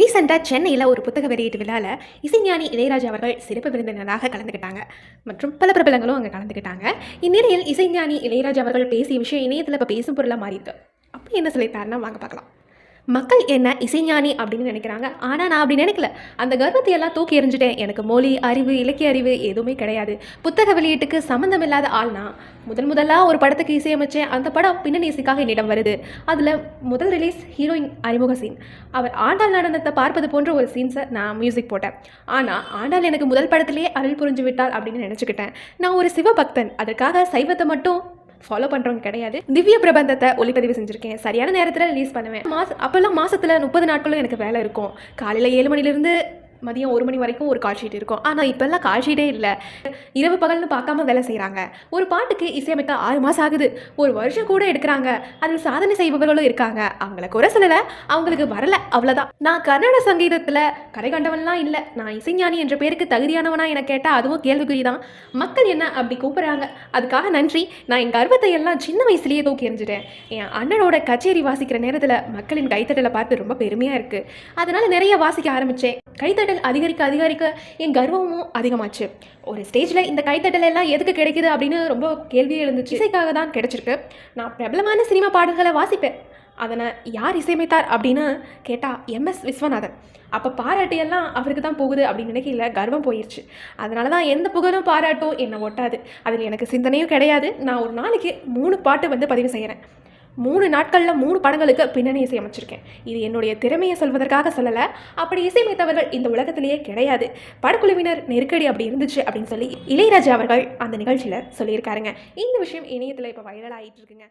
ரீசெண்டாக சென்னையில் ஒரு புத்தக வெளியீட்டு விழாவில் இசைஞானி இளையராஜா அவர்கள் சிறப்பு விருந்தினராக கலந்துக்கிட்டாங்க மற்றும் பல பிரபலங்களும் அங்கே கலந்துக்கிட்டாங்க இந்நிலையில் இசைஞானி இளையராஜா அவர்கள் பேசிய விஷயம் இணையத்தில் இப்போ பேசும் பொருளாக மாறியிருக்கு. அப்படி என்ன சொல்லியிருக்காருன்னா வாங்க பார்க்கலாம். மக்கள் என்ன இசைஞானி அப்படின்னு நினைக்கிறாங்க. ஆனால் நான் அப்படி நினைக்கல. அந்த கர்வத்தை எல்லாம் தூக்கி எறிஞ்சிட்டேன். எனக்கு மொழி அறிவு இலக்கிய அறிவு எதுவுமே கிடையாது. புத்தக வெளியீட்டுக்கு சம்மந்தம் இல்லாத ஆள்னா முதன் முதலாக ஒரு படத்துக்கு இசையமைச்சேன். அந்த படம் பின்னணி இசைக்காக என்னிடம் வருது. அதில் முதல் ரிலீஸ் ஹீரோயின் அறிமுக சீன் அவர் ஆண்டாள் நடனத்தை பார்ப்பது போன்ற ஒரு சீன்ஸை நான் மியூசிக் போட்டேன். ஆனால் ஆண்டாள் எனக்கு முதல் படத்திலேயே அருள் புரிஞ்சு விட்டாள் அப்படின்னு நினச்சிக்கிட்டேன். நான் ஒரு சிவபக்தன். அதற்காக சைவத்தை மட்டும் ஃபாலோ பண்ணுறவங்க கிடையாது. திவ்ய பிரபந்தத்தை ஒளிப்பதிவு செஞ்சுருக்கேன். சரியான நேரத்தில் ரிலீஸ் பண்ணுவேன். மாச அப்போல்லாம் மாதத்தில் முப்பது நாட்களும் எனக்கு வேலை இருக்கும். காலையில் ஏழு மணிலேருந்து மதியம் ஒரு மணி வரைக்கும் ஒரு கால் ஷீட் இருக்கும். ஆனால் இப்போல்லாம் கால் ஷீட்டே இல்லை. இரவு பகல்னு பார்க்காம வேலை செய்கிறாங்க ஒரு பாட்டுக்கு இசையமைக்க ஆறு மாதம் ஆகுது. ஒரு வருஷம் கூட எடுக்கிறாங்க. அதில் சாதனை செய்பவர்களும் இருக்காங்க. அவங்கள குறை சொல்லலை. அவங்களுக்கு வரல. அவ்வளோதான் நான் கர்நாடக சங்கீதத்தில் கரை கண்டவன்லாம் இல்லை. நான் இசைஞானி என்ற பேருக்கு தகுதியானவனா என கேட்டால் அதுவும் கேள்விக்குறி தான் மக்கள் என்ன அப்படி கூப்பிட்றாங்க? அதுக்காக நன்றி. நான் என் கர்வத்தை எல்லாம் சின்ன வயசுலேயே தூக்கி எறிஞ்சிட்டேன். என் அண்ணனோட கச்சேரி வாசிக்கிற நேரத்தில் மக்களின் கைத்தட்டலை பார்த்து ரொம்ப பெருமையாக இருக்குது அதனால் நிறைய வாசிக்க ஆரம்பித்தேன் கைத்தட்டல் அதிகரிக்க அதிகரிக்க என் கர்வமும் அதிகமாச்சு. ஒரு ஸ்டேஜில் இந்த கைத்தட்டல் எல்லாம் எதுக்கு கிடைக்குது அப்படின்னு ரொம்ப கேள்வி எழுந்துச்சு. இசைக்காக தான் கிடைச்சிருக்கு. நான் பிரபலமான சினிமா பாடல்களை வாசிப்பேன். அதனை யார் இசையமைத்தார் அப்படின்னு கேட்டால் எம்எஸ் விஸ்வநாதன். அப்போ பாராட்டு எல்லாம் அவருக்கு தான் போகுது அப்படின்னு நினைக்கல கர்வம் போயிடுச்சு அதனால தான் எந்த புகழும் பாராட்டும் என்னை ஒட்டாது. அதில் எனக்கு சிந்தனையும் கிடையாது. நான் ஒரு நாளைக்கு மூணு பாட்டு வந்து பதிவு செய்கிறேன் மூணு நாட்களில் மூணு படங்களுக்கு பின்னணி இசை அமைச்சிருக்கேன். இது என்னுடைய திறமையை சொல்வதற்காக சொல்லலை. அப்படி இசையமைத்தவர்கள் இந்த உலகத்திலேயே கிடையாது. படக்குழுவினர் நெருக்கடி அப்படி இருந்துச்சு அப்படின்னு சொல்லி இளையராஜா அவர்கள் அந்த நிகழ்ச்சியில் சொல்லியிருக்காருங்க. இந்த விஷயம் இணையத்தில் இப்போ வைரல் ஆகிட்டு இருக்குங்க.